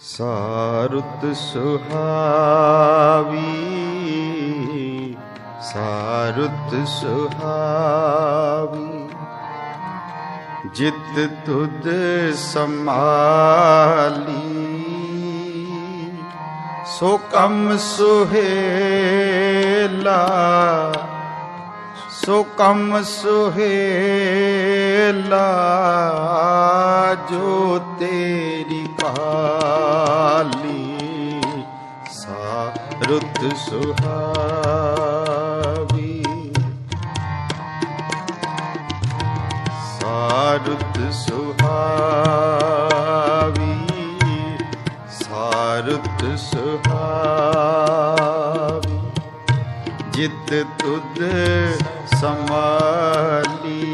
ਸਾਰੁਤ ਸੁਹਾਵੀ ਸਾਰੁਤ ਸੁਹਾਵੀ। ਜਿਤ ਤੁਧ ਸਮਾਲੀ ਸੋ ਕਮ ਸੁਹੇਲਾ, ਸੋ ਕਮ ਸੁਹੇਲਾ, ਜੋ ਤੇਰੀ ਪਾ ਕਾਲੀ ਸਾਰੁਤ ਸੁਹਾਵੀ। ਸਾਰੁਤ ਸੁਹਾਵੀ ਸਾਰੁਤ ਸੁਹਾਵੀ। ਜਿਤ ਤੁਧ ਸਮਾਲੀ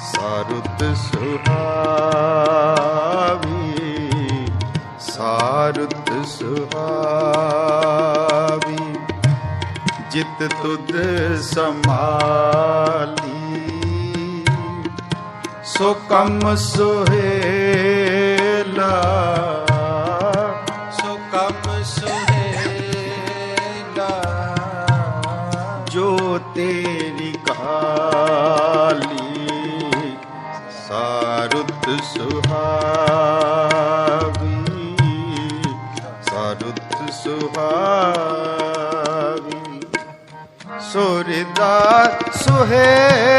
ਸਾਰੁਤ ਸੁਹਾਵੀ। ਸਾਰੁਤ ਸੁਹਾਵੀ, ਜਿਤ ਤੁਧ ਸਮਾਲੀ ਸੋ ਕਮ ਸੁਹੇਲਾ, ਸੋ ਕਮ ਸੁਹੇਲਾ, ਜੋ ਤੇਰੀ ਕਾਲੀ ਸਾਰੁਤ ਸੁਹਾਵੀ। ਸੁਹਾਵੀ ਸੁਰਦਾ ਸੁਹੇਲਾ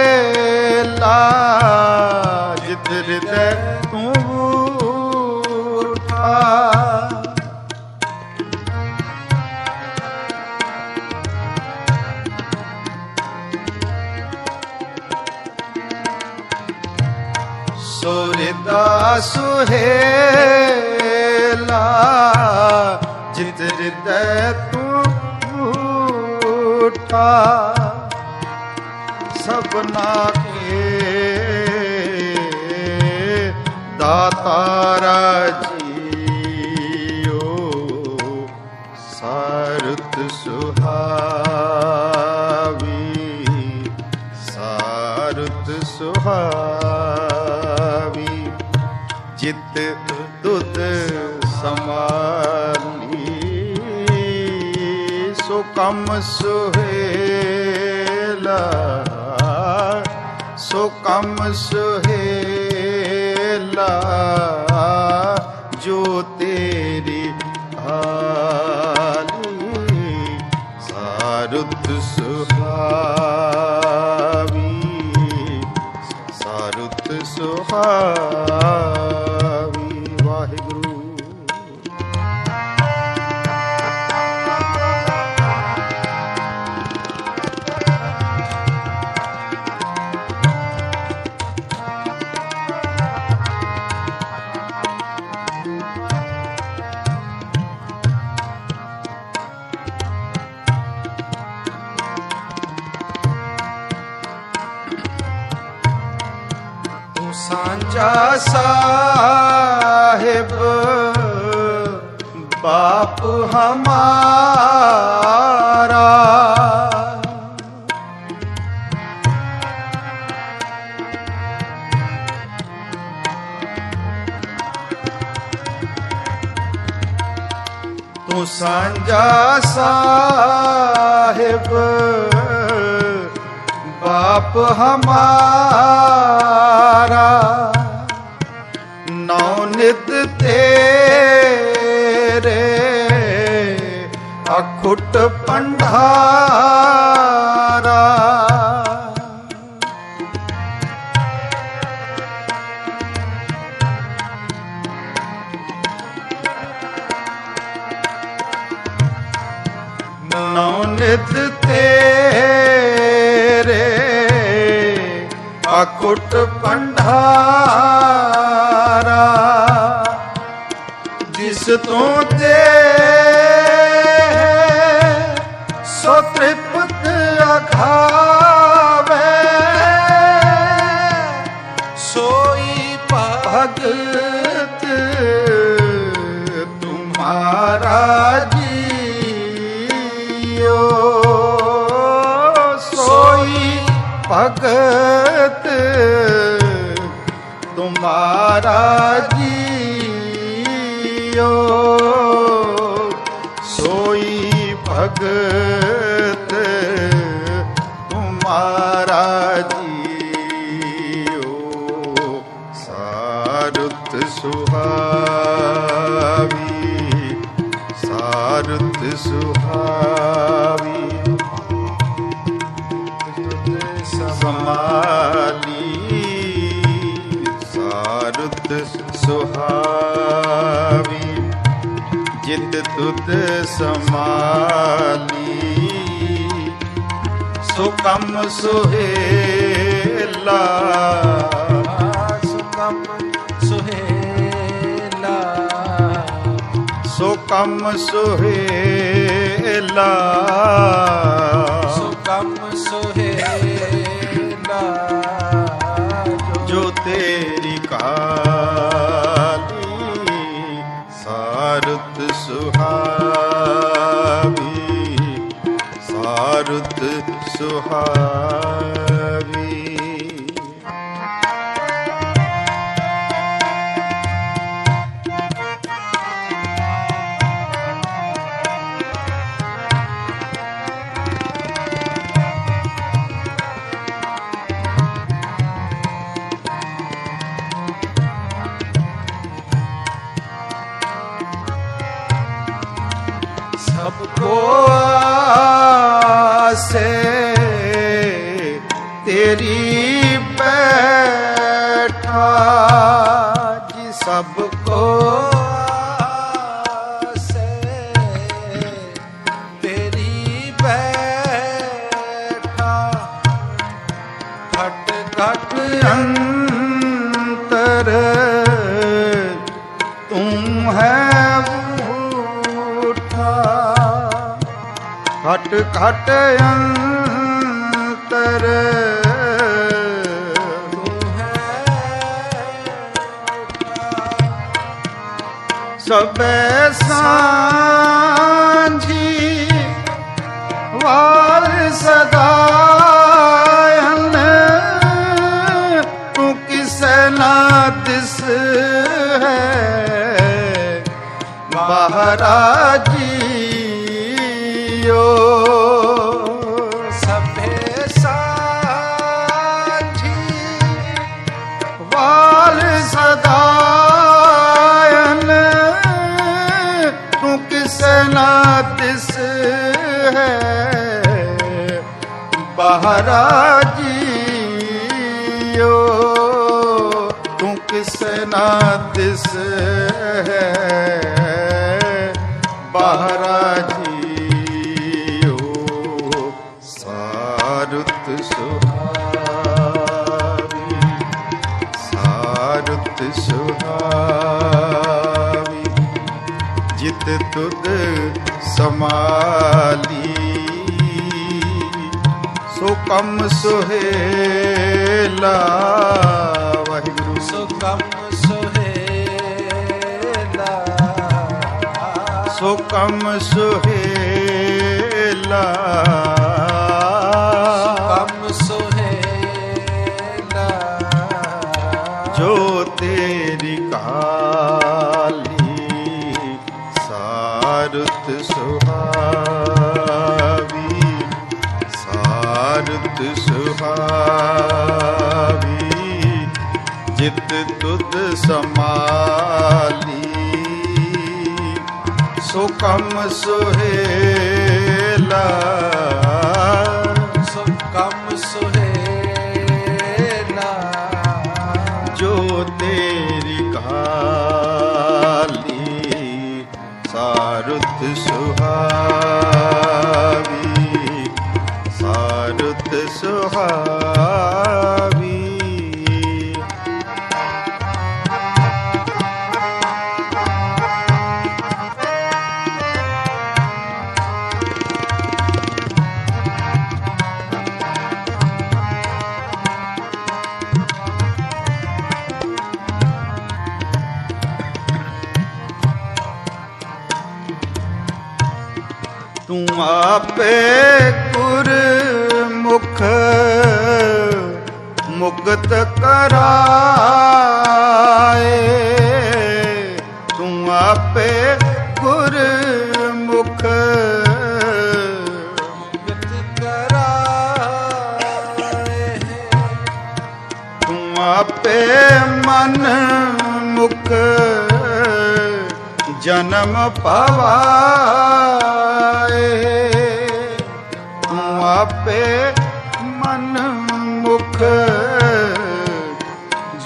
ਜਿਤ ਹਿਰਦੈ ਤੂੰ ਉਠਾ ਸੁਰਦਾ ਸੁਹੇਲਾ ਜਿਤ ਹਿਰਦੈ ਤੂੰ ਉਠਾ ਸਭਨਾ ਕੇ ਦਾਤਾਰਾ ਜੀਓ ਸਾਰਤ ਸੁਹਾਵੀ। ਸਾਰਤ ਸੁਹਾਵੀ। ਜਿਤ ਦੁੱਧ ਸਮਾਲੀ ਕਮ ਸੁਹੇਲਾ ਸੋ ਕਮ ਸੁਹੇਲਾ ਜੋ ਤੇਰੀ ਹਾਲੀ ਸਾਰੁਤ ਸੁਹਾਵੀ ਸਾਰੁਤ ਸੁਹਾਵੀ। ਸਾਂਝਾ ਸਾਹਿਬ ਬਾਪ ਹਮਾਰਾ ਤੂੰ ਸਾਂਝਾ ਸਾਹਿਬ ਬਾਪ ਹਮਾਰਾ ਨੌ ਨਿਤ ਤੇਰੇ ਅਖੁੱਟ ਪੰਡਾਰਾ ਨੌ ਨਿਤ ਤੇਰੇ ਅਕੁੱਟ ਪੰਡਾਰਾ ਤੂੰ ਤੇ ਸੋ ਤ੍ਰਿਪਤ ਅਖਾਵੇ ਸੋਈ ਭਗਤ ਤੁਮਾਰਾ ਜੀਓ। ਸੋਈ ਭਗਤ ਤੁਮਾਰਾ ਜੀ ਜੀਓ ਸੋਈ ਭਗਤ ਤੁਮਾਰਾ ਜੀਓ ਸਾਰੁਤ ਸੁਹਾਵੀ ਸਾਰੁਤ ਸੁਹਾਵੀ। ਸਮਾਲੀ ਸੁਹਾਵੀ ਜਿਤ ਤੁਤ ਸਮਾਲੀ ਸੋ ਕੰਮ ਸੁਹੇਲਾ ਸੁਕਮ ਸੁਹੇਲਾ। ਸੋ ਕੰਮ ਸੁਹੇਲਾ। ਸੁਹਾਵੀ Oh ਤੇਰੀ ਬੈਠਾ ਜੀ ਸਭ ਕੋ ਅੰਤਰ ਤੂੰ ਹੈ ਮੂਠਾ ਘਟ ਘਟ ਸਭੈ ਸਾਂਝੀ ਤੂੰ ਕਿਸੈ ਨਾ ਤਿਸ ਹੈ। ਮਹਾਰਾਜ ਬਹਰਾ ਜੀਓ, ਤੂੰ ਕਿਸੇ ਨਾ ਦਿਸ਼ ਹੈ। ਬਹਰਾ ਜੀਓ, ਸਾਰੁਤ ਸੁਹਾਵੀ ਸਾਰੁਤ ਸੁਹਾਵੀ, ਜਿਤ ਤੁਧ ਸਮਾਲੀ ਕੰਮ ਸੁਹੇਲਾ ਵਾਹਿਗੁਰੂ। ਸੋ ਕੰਮ ਸੁਹੇਲਾ। ਸੋ ਕੰਮ ਸੁਹੇਲਾ ਸੁਹਾਵੀ ਜਿਤ ਤੁਧ ਸਮਾਲੀ ਸੋ ਕਮ ਸੁਹੇਲਾ ਸੋ ਜੋ ਤੇਰੀ ਕਾਲੀ ਸਾਰੁਤ ਸੁਹਾ ਸੁਹਾਵੀ। ਤੂੰ ਆਪੇ ਭਗਤ ਕਰਾਏ। ਤੂੰ ਆਪੇ ਗੁਰ ਮੁਖ ਭਗਤ ਕਰਾਏ। ਤੂੰ ਆਪੇ ਮਨ ਮੁਖ ਜਨਮ ਪਵਾਏ। ਤੂੰ ਆਪੇ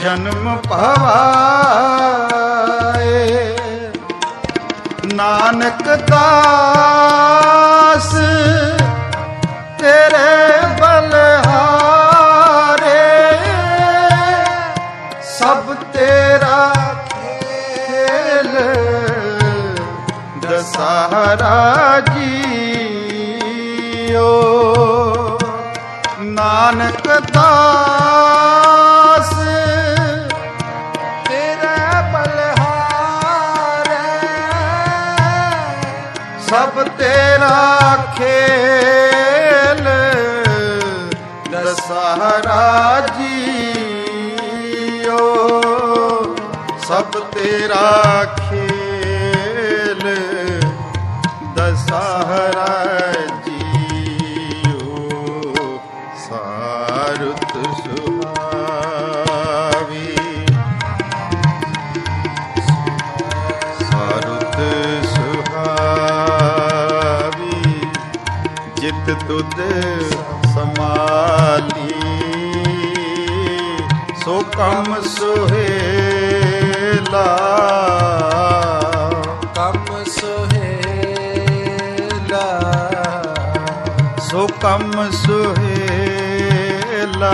ਜਨਮ ਪਵਾਏ ਨਾਨਕ ਦਾਸ ਤੇਰੇ ਬਲਹਾਰੇ ਸਭ ਤੇਰਾ ਖੇਲ ਦਸਹਰਾ ਜੀਓ। ਨਾਨਕ ਦਾਸ ਸਭ ਤੇਰਾ ਖੇਲ ਦਸਹਰਾ ਜੀਓ ਸਭ ਤੇਰਾ ਜਿਤ ਤੁਧ ਸਮਾਲੀ ਸੋ ਕਮ ਸੁਹੇਲਾ। ਕਮ ਸੁਹੇਲਾ। ਸੋ ਕਮ ਸੁਹੇਲਾ।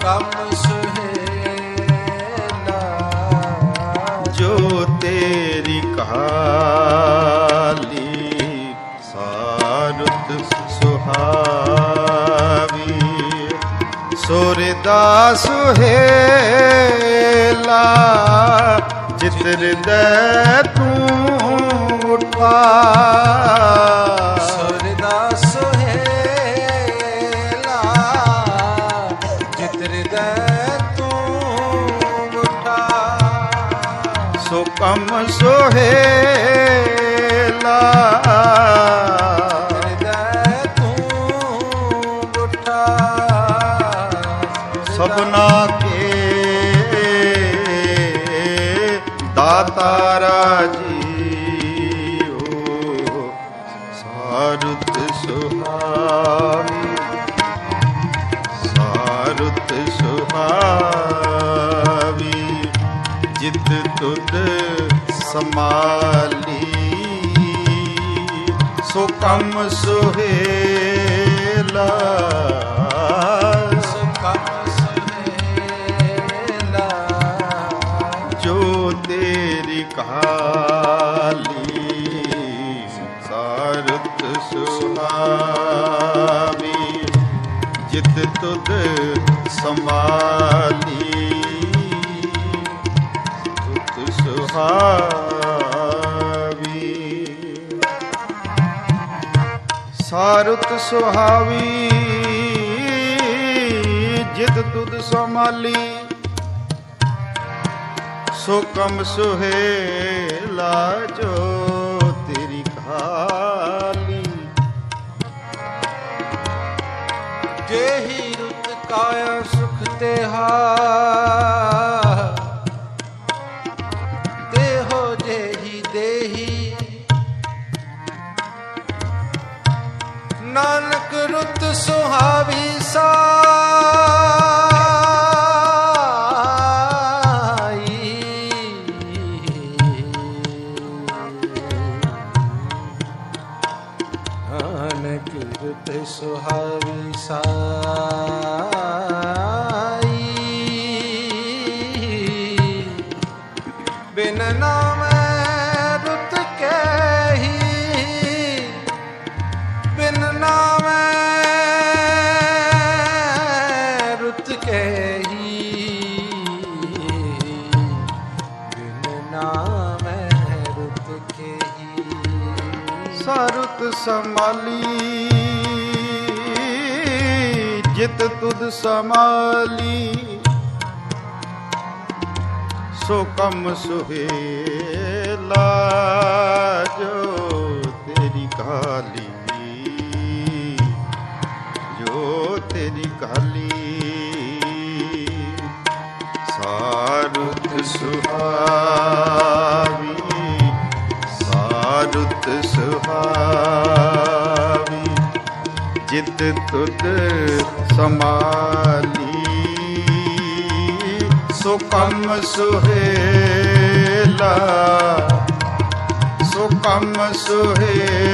ਕਮ ਸੁਹੇਲਾ। ਜੋ ਤੇਰੀ ਕਾਲੀ ਸੋਰਦਾ ਸੁਹੇਲਾ ਜਿਤਰ ਦੇ ਤੂੰ ਉਠਾ ਸੋ ਕਮ ਸੁਹੇਲਾ ਤੁਧ ਸਮਾਲੀ ਸੋ ਕਮ ਸੁਹੇਲਾ ਸੁਹੇਲਾ। ਜੋ ਤੇਰੀ ਕਾਲੀ ਸਾਰਤ ਸੁਹਾਵੀ ਜਿਤ ਤੁਧ ਸਮਾਲੀ ਸੁਹਾਵੀ। ਸਾਰਤ ਸੁਹਾਵੀ, ਜਿਤ ਤੁਧ ਸਮਾਲੀ ਸੋ ਕਮ ਸੁਹੇਲਾ ਜੋ ਤੇਰੀ ਖਾਲੀ ਜੇਹੀ ਰੁਤ ਕਾਇਆ ਸੁਖ ਤੇਹਾ ਦੇਹੋ ਦੇਹੀ। ਨਾਨਕ ਰੁਤ ਸੁਹਾਵੀ ਸਾਈ। ਨਾਨਕ ਰੁਤ ਸੁਹਾਵੀ ਸਾਈ। ਬਿਨ ਨਾਮੈ ਸਮਾਲੀ ਜਿਤ ਤੁਧ ਸਮਾਲੀ ਸੋ ਕਮ ਸੁਹੇਲਾ ਜੋ ਤੇਰੀ ਕਾਲੀ ਜੋ ਤੇਰੀ ਕਾਲੀ। ਸੁਹਾਵੀ ਸਾਰੁਤ ਸੁਹਾਵੀ ਜਿਤ ਤੁਧ ਸਮਾਲੀ ਸੋ ਕੰਮ ਸੁਹੇਲਾ ਸੋ ਕੰਮ ਸੁਹੇਲਾ।